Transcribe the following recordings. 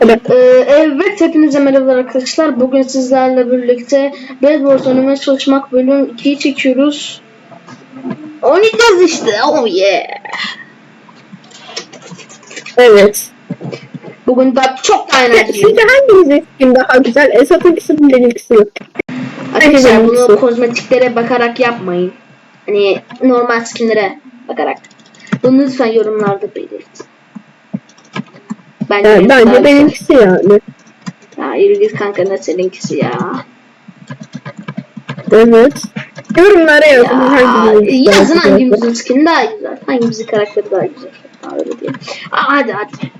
Evet. Ee, evet hepinize merhabalar arkadaşlar. Bugün sizlerle birlikte Bad Wars oynamaya çalışmak bölüm 2'yi çekiyoruz. Oynayacağız işte. Oh yeah. Evet. Bugün daha çok daha enerjiyim. Sizce hangimizin skin daha güzel? Esat'ınkisi mi benimkisi mi? Arkadaşlar bunu kozmetiklere bakarak yapmayın. Hani normal skinlere bakarak. Bunu lütfen yorumlarda belirtin. Bence, Yani, daha bence benimkisi yani. Ya git kanka ne seninkisi ya. Evet. Yorumlara yazın Ya, daha yazın hangimizin skin daha güzel. Hangimizin karakteri daha güzel. Öyle diye. Aa, hadi hadi.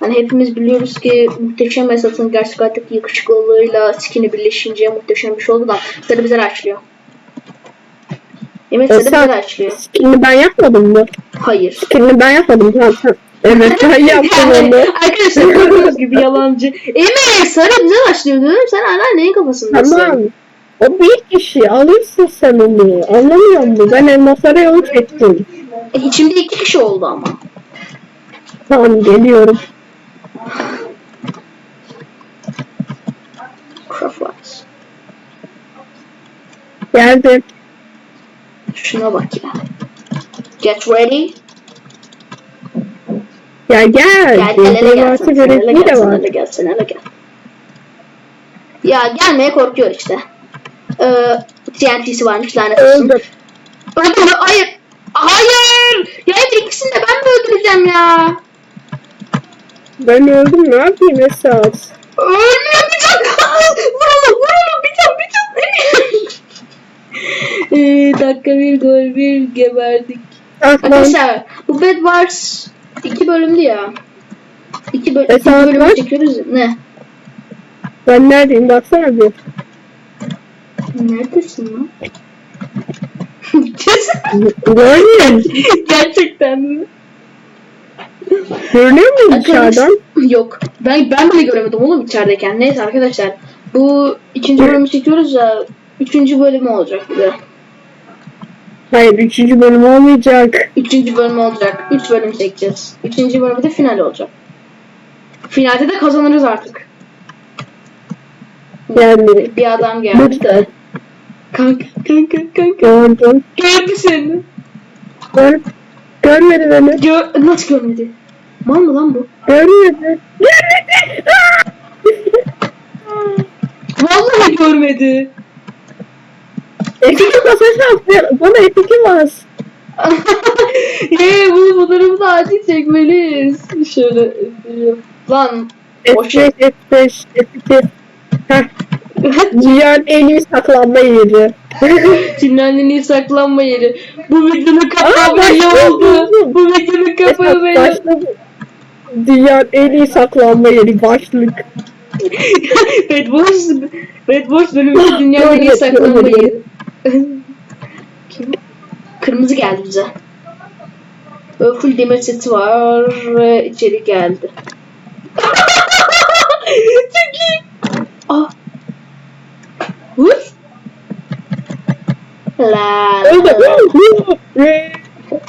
Hani hepimiz biliyoruz ki muhteşem Esat'ın gerçek hayattaki yakışıklılığıyla skin'i birleşince muhteşem bir şey oldu da sarı bize açlıyor. Evet sarı bize açlıyor. skinini ben yapmadım mı? Hayır. Skinini ben yapmadım. Tamam, tamam. Evet ben yaptım Yani, onu. arkadaşlar gördüğünüz gibi yalancı. Emre sarı bize başlıyor diyorum. Sen hala neyin kafasındasın? Tamam. O bir kişi alırsın sen onu. Anlamıyor musun? Ben elmaslara yol çektim. E, içimde iki kişi oldu ama. Tamam geliyorum. Craft Geldim. Şuna bak ya. Get ready. Ya gel. Gel gel hele Gel Sen hele gel. Sen hele gel. Sen hele gel. Ya gelmeye korkuyor işte. Ee, TNT'si varmış lanet olsun. Mü? Hayır. Hayır. Ya hep ikisini de ben mi öldüreceğim ya? Ben öldüm ne yapayım Esat? Ölmüyor bir can. Vuralım vuralım bir can bir can. Eee dakika bir gol bir geberdik. Atlan. Arkadaşlar bu Bed Wars iki bölümdü ya. İki, böl E, iki bölüm çekiyoruz. Ne? Ben neredeyim baksana bir. Neredesin lan? Görmüyorum. Gerçekten mi? Görünüyor Arkadaş- dışarıdan? Yok. Ben ben bile göremedim oğlum içerideyken. Neyse arkadaşlar. Bu ikinci bölümü çekiyoruz ya. Üçüncü bölümü olacak bir de. Hayır üçüncü bölüm olmayacak. Üçüncü bölümü olacak. Üç bölüm çekeceğiz. Üçüncü bölümü de final olacak. Finalde de kazanırız artık. Yani Bir adam geldi de. Kanka kanka kanka. gördüm. Gördü seni. Gör, görmedi beni. Gör Nasıl görmedi? Mal mı lan bu? Görmedi. Görmedi. Vallahi görmedi. Etiki bas Esat. Bana etiki bas. Eee bunu fotoğrafı da acil çekmeliyiz. Şöyle. Lan. Boş F5, F5, F2. Heh. Dünyanın en iyi saklanma yeri. Sinirlendiğin saklanma yeri. Bu videonun kapağı oldu. Bu videonun kapağı başladı. Dünyanın en iyi saklanma yeri başlık. Bad Boys bölümünde dünyanın en iyi saklanma yeri. Kim? Kırmızı geldi bize. Full demir seti var içeri geldi. Çok iyi. Ah. Vur. La.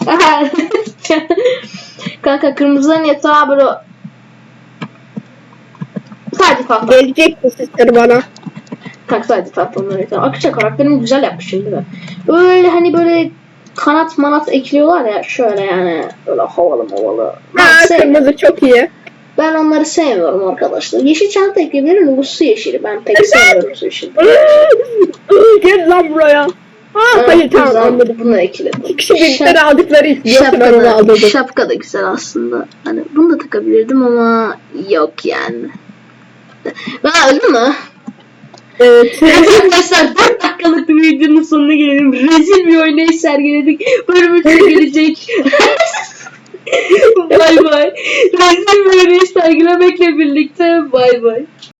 Kanka kırmızıların yatağı böyle sadece tatlı. Gelecek mi sister bana? Kanka sadece tatlı onların yatağı. Arkadaşlar karakterimi güzel yapmışım değil mi? Böyle hani böyle kanat manat ekliyorlar ya şöyle yani böyle havalı havalı. Ben, Ha, kırmızı çok iyi. ben onları sevmiyorum arkadaşlar. Yeşil çanta ekleyebilirim de bu su yeşili. Ben pek sevmiyorum su yeşili. Gel lan buraya. Ha, Evet, hayır tamam anladım. Bunu ekledim. İkisi birlikte aldıkları istiyorsun Şapka şapka da güzel aslında. Hani bunu da takabilirdim ama yok yani. Ha öldü mü? Evet. Arkadaşlar 4 dakikalık bir videonun sonuna gelelim. Rezil bir oynayış sergiledik. Bölüm 3 gelecek. bay bay. Rezil bir oynayış sergilemekle birlikte bay bay.